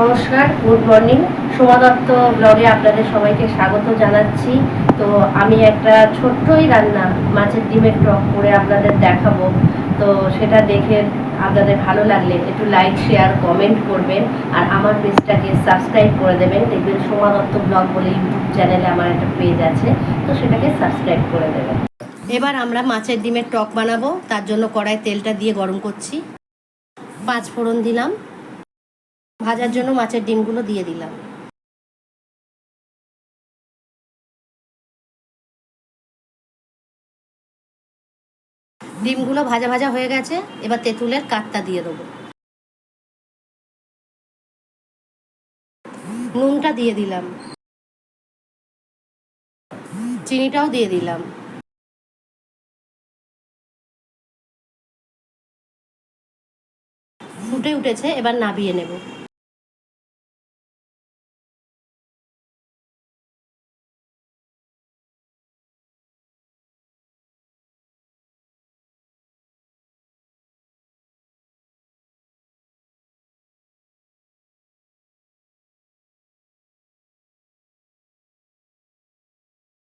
নমস্কার, good morning. Soma Dutta ব্লগে আপনাদের সবাইকে স্বাগত জানাচ্ছি। তো আমি একটা ছোট্টই রান্না, মাছের ডিমের টক করে আপনাদের দেখাবো। তো সেটা দেখে আপনাদের ভালো লাগলে একটু লাইক শেয়ার কমেন্ট করবেন। আর আমার পেজটাকে সাবস্ক্রাইব করে দেবেন। দেখবেন সোমা দত্ত ব্লগ বলে ইউটিউব চ্যানেলে আমার একটা পেজ আছে। তো সেটাকে সাবস্ক্রাইব করে দেবেন। এবার আমরা মাছের ডিমের টক বানাবো। তার জন্য কড়াই তেলটা দিয়ে গরম করছি। পাঁচ ফোড়ন দিলাম। ভাজার জন্য মাছের ডিমগুলো দিয়ে দিলাম। ডিমগুলো ভাজা ভাজা হয়ে গেছে, এবার তেঁতুলের কাঠটা দিয়ে দেবো। নুনটা দিয়ে দিলাম। চিনিটাও দিয়ে দিলাম। ফুটে উঠেছে, এবার নাবিয়ে নেব।